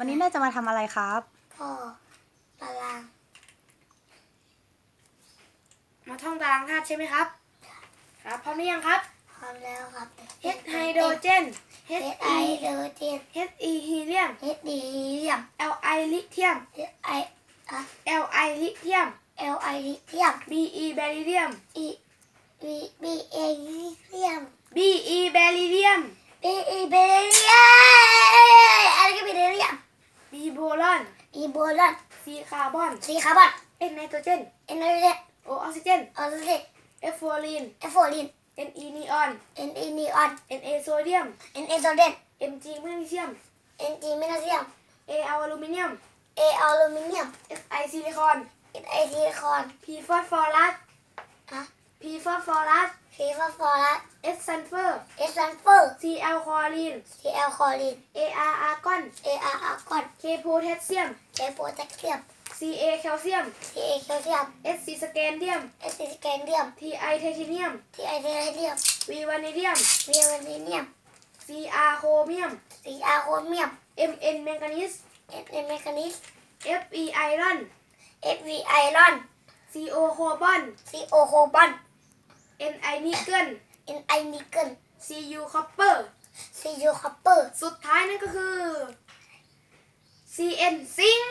วันนี้แม่จะมาทำอะไรครับ พ่อตารางมาท่องตารางธาตุใช่ไหมครับ ครับพร้อมหรือยังครับ พร้อมแล้วครับ H ไฮโดรเจนเฮ H ดไอ E โดรเจน H E ฮีเลียมเฮดดีเลียม L I ลิเทียมเฮดไออะ L I ลิเทียมเอลไอลิเทียม B E เบริเลียมอีบีบีเอลิเทียม B E เบริเลียมบีอีเบเลียมอะไรก็เบเลียม B โบร อนอีโบลอน C คาร์บอนสีคาร์บอน N ไนโตรเจนเอเนอร์เจน O ออกซิเจนออกซิเจน F ฟลูออรีนเอฟโฟลิน N E นีออนเอ็นอีนีออน N A โซเดียมเอ็นเอโซเดน M G แมกนีเซียมเอ็นจีแมกนีเซียม A อลูมิเนียมเออลูมิเนียม S I ซิลิคอนเอ็นไอซิลิคอน P ฟอสฟอรัสฮะ P ฟอสฟอรัสฟีฟอสฟอรัส S ซัลเฟอร์เอสซันเฟอร์ C L คลอรีนซีแอลคอลิน A R อาร์กอนเออาร์อาร์กอน K โพแทสเซียมเอโพแทสเซียม C A แคลเซียมทีเอแคลเซียม S C สแกนเดียมเอสซีสแกนเดียม T I ไทเทเนียมทีไอเทเนียม V วานิเดียมเวียวันเนียม C R โครเมียมซีอาร์โครเมียม M N แมงกานีสเอสเอเมคานิส F E ไอรอนเอฟวีไอรอน C O โคบอนซีโอโคบอน N I นิกเกิลเอ็นไอนิเกิล C U คอปเปอร์ซียูคอปเปอร์สุดท้ายนั่นก็คือ C N ซิงเซนซิง